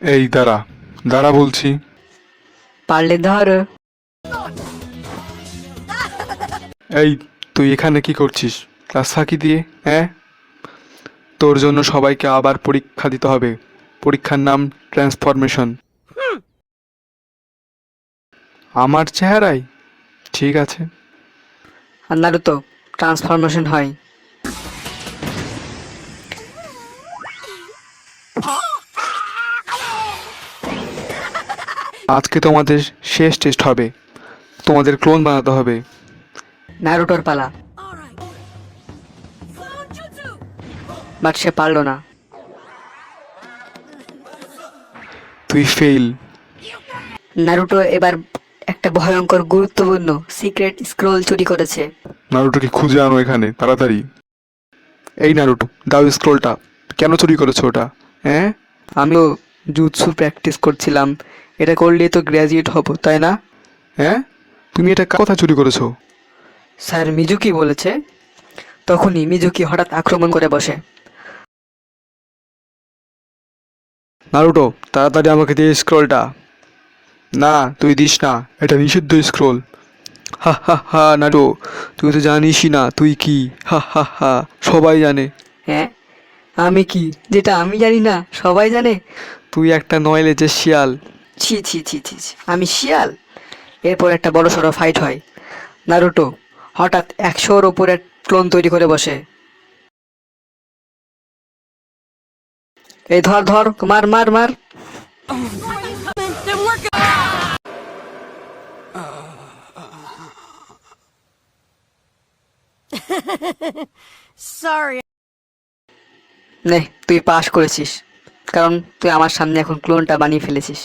এই দাঁড়া। দাঁড়া বলছি। পারলে ধর। এই তুই এখানে কি করছিস? ক্লাস ফাঁকি দিয়ে হ্যাঁ? তোর জন্য সবাইকে আবার পরীক্ষা দিতে হবে। পরীক্ষার নাম ট্রান্সফরমেশন। আমার চেহারাই? ঠিক আছে। আর নারুতো ট্রান্সফরমেশন হয়। আজকে তোমাদের শেষ টেস্ট হবে। তোমাদের ক্লোন বানাতে হবে। নারুটোর পালা। বাট সে পারল না। তুই ফেল নারুটো এবার একটা ভয়ঙ্কর গুরুত্বপূর্ণ সিক্রেট স্ক্রোল চুরি করেছে। নারুটোকে খুঁজে আনো এখানে তাড়াতাড়ি। এই নারুটো দাও স্ক্রোলটা কেন চুরি করেছ ওটা? হ্যাঁ? আমিও জুৎসু প্র্যাকটিস করছিলাম। এটা করলেই তো গ্র্যাজুয়েট হব তাই না? হ্যাঁ? তুমি এটা কার কথা চুরি করেছ। স্যার মিজুকি বলেছে। তখনই মিজুকি হঠাৎ আক্রমণ করে বসে। নারুটো তাড়াতাড়ি আমাকে দিয়ে স্ক্রোলটা। না তুই দিস না এটা নিষিদ্ধ স্ক্রোল। হা হা হা নারু তুই তো জানিসই না তুই কি? হা হা হা সবাই জানে। হ্যাঁ? আমি কি? যেটা আমি জানি না সবাই জানে? তুই একটা নয়লে যে শিয়াল। ছি ছি ছি ছি ছি। আমি শিয়াল। এরপর একটা বড় সড়ো ফাইট হয়। নারুটো হঠাৎ একশোর ওপরে ক্লোন তৈরি করে বসে। এই ধর ধর মার মার মার. নে তুই পাস করেছিস। কারণ তুই আমার সামনে এখন ক্লোনটা বানিয়ে ফেলেছিস।